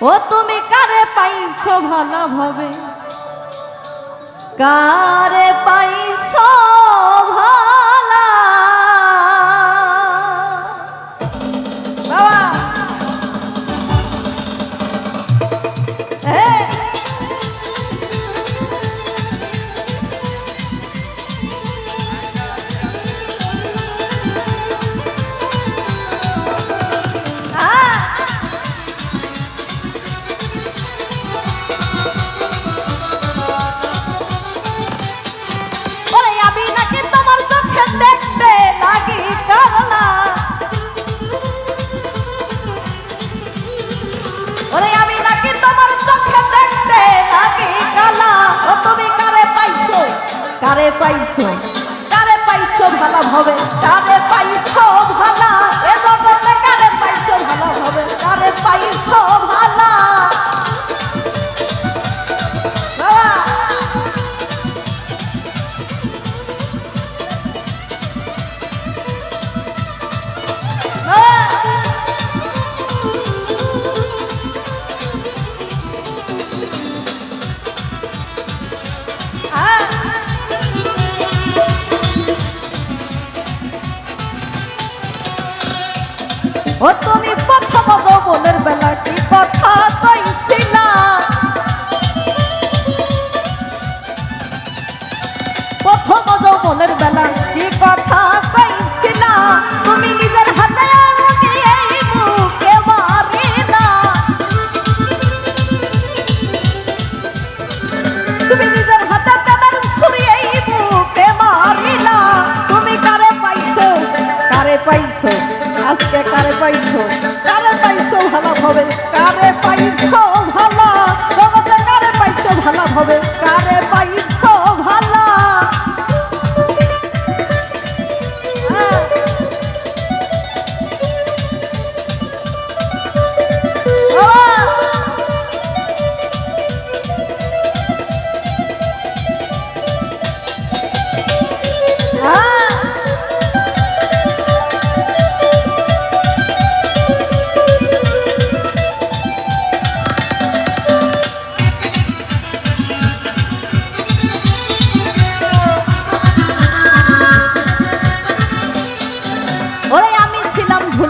ও তুমি কারে পাইছো ভালোভাবে কারে পাইছো ভালা? বাবা! কারে পাইছো? কারে পাইছো? ভালো হবে। প্রথম যৌবনের বেলা। কি কথা কইছিলা? তুমি নিজের হাতে তুমি নিজের হাতে প্রেমের তুমি কারে পাইছো? কারে পাইছো? আজকে কারে পাইছো? কারে পাইছো ভালো হবে? কারে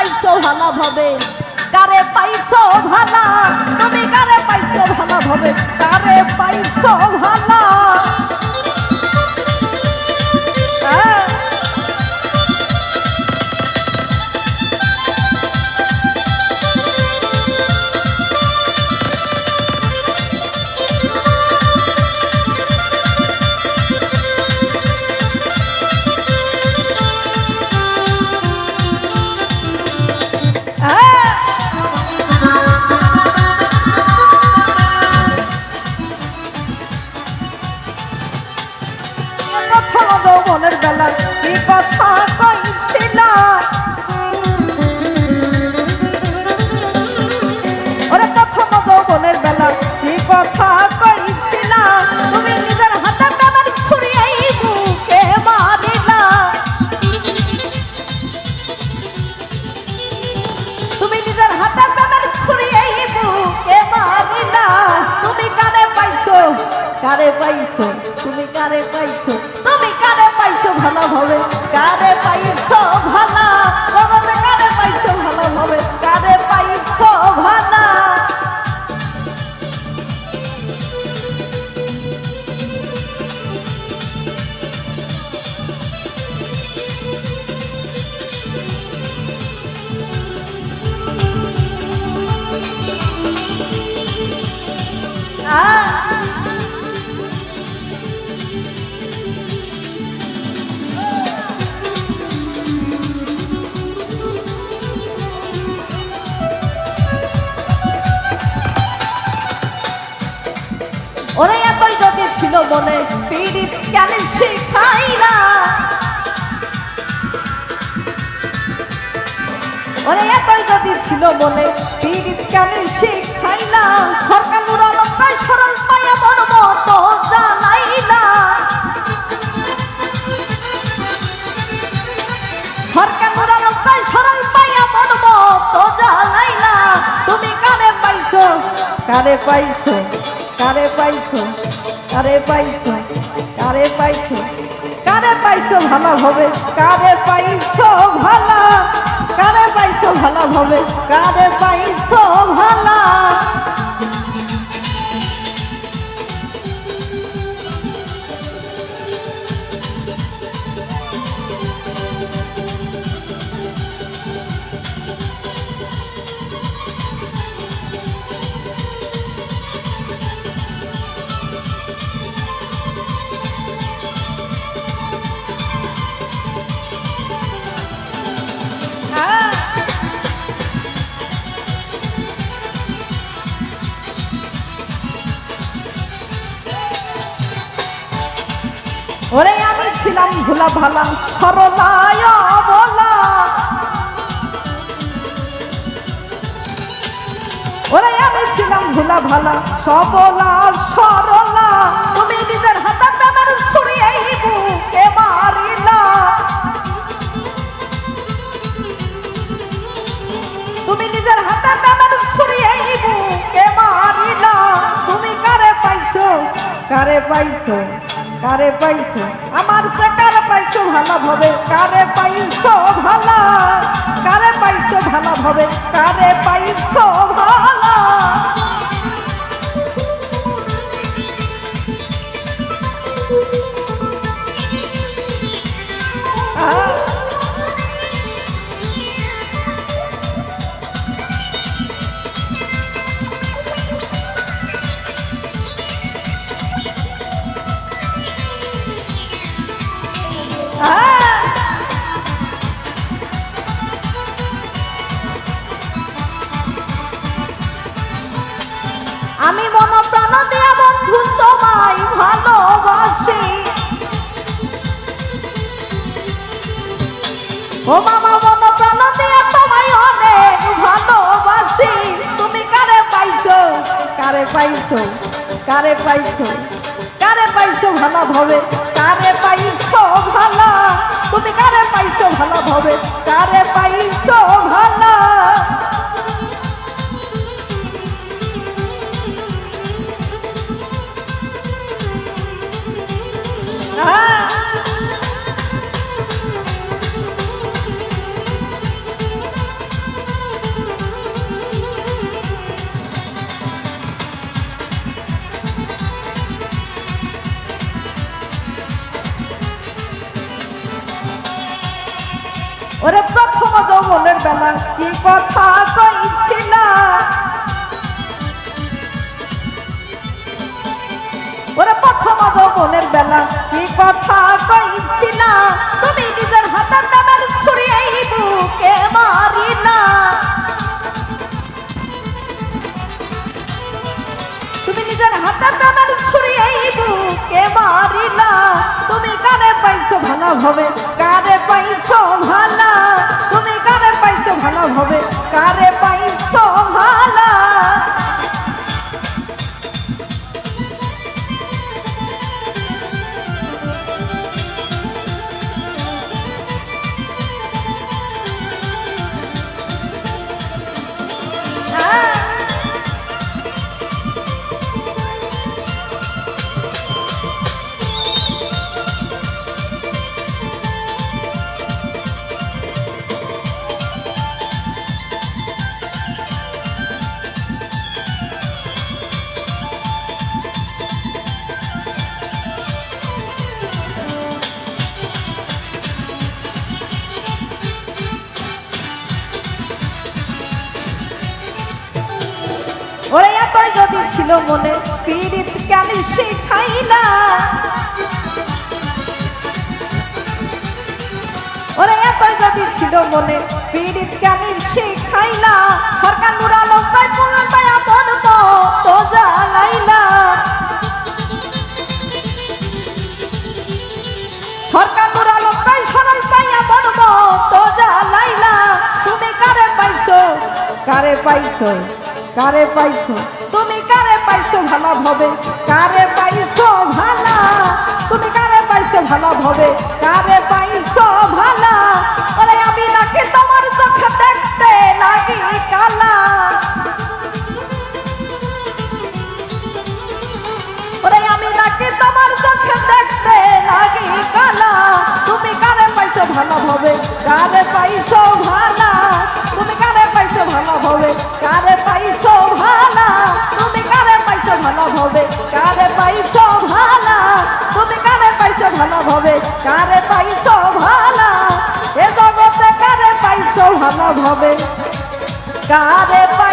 পাইছো ভালো ভাবে? কারে পাইছো ভালা? তুমি কারে পাইছো ভালো ভাবে? কারে পাইছো ভালা? কথা কইছিলা। ওরে প্রথম যৌবনের বেলা কি কথা কইছিলা। পাইছো ভালো হবে কারে কেন শিখাইলা ওরে এতই যদি ছিল মনে, পীড়িত কেন শিখাইলা সরকার নুর আলম পাই সরল পাইয়া মন মতো জানাইলা। সরকার নুর আলম পাই সরল তুমি কারে পাইছো? কারে পাইছো? কারে পাইছো? কারে পাইছো? কারে পাইছো? কারে পাইছো ভালো হবে কারে পাইছো ভালো? কারে পাইছো ভালো হবে কারে পাইছো ভালো? ভোলা ভালা, সরলায় বলা ওরে আমি ছিলাম ভোলা ভালা, সবলা, সরলা। তুমি নিজের হাতে প্রেমের ছুরি এই বুকে মারিলা। তুমি নিজের হাতে প্রেমের ছুরি এই বুকে মারিলা। তুমি কারে পাইছো? কারে পাইছো? কারে পাইছো? আমার পাইছো ভালো ভবে? কারে পাইছো ভালো? কারে পাইছো ভালা ভবে? কারে পাইছো ভালো? আমি মন প্রাণ দিয়া বন্ধু তোমায় ভালোবাসি। ও মামা মন প্রাণ দিয়া তোমায় অনেক ভালোবাসি। তুমি কারে পাইছো? কারে পাইছো? কারে পাইছো? কারে পাইছো ভালো ভাবে? কারে পাইছো ভালো? তুমি কারে পাইছো ভালো ভাবে? কারে পাইছো ওরে প্রথম যৌবনের বেলা কি কথা কইছিল? ওরে প্রথম যৌবনের বেলা কি কথা কইছিল? তুমি নিজের হাতে প্রেমের ছুরি এই বুকে মারিলা। তুমি নিজের হাতে প্রেমের ছুরি এই বুকে মারিলা। ভাবে কারে পাইছো ভালো? তুমি কারে পাইছো ভালো ভাবে কারে পাইছো ওরে এতই যদি ছিল মনে, পীড়িত কেন শিখাইলা ওরে এতই যদি ছিল মনে, পীড়িত কেন শিখাইলা সরকার নুর আলম ভাই পুরন আপন তো জ্বালাইলা। সরকার নুর আলম ভাই, সরল পাইয়া বনব তো জ্বালাইলা। তুমি কারে পাইছো? কারে পাইছো? তুমি কারে পাইছো ভালো ভাবে? কারে পাইছো ভালা? তুমি কারে পাইছো ভালো ভাবে? কারে পাইছো কারে পাইছো ভালা? তুমি কারে পাইছো ভালো ভাবে? কারে পাইছো ভালা? তুমি কারে পাইছো ভালো ভাবে? কারে পাইছো ভালা? এ জগতে কারে পাইছো ভালো ভাবে? কারে পাইছো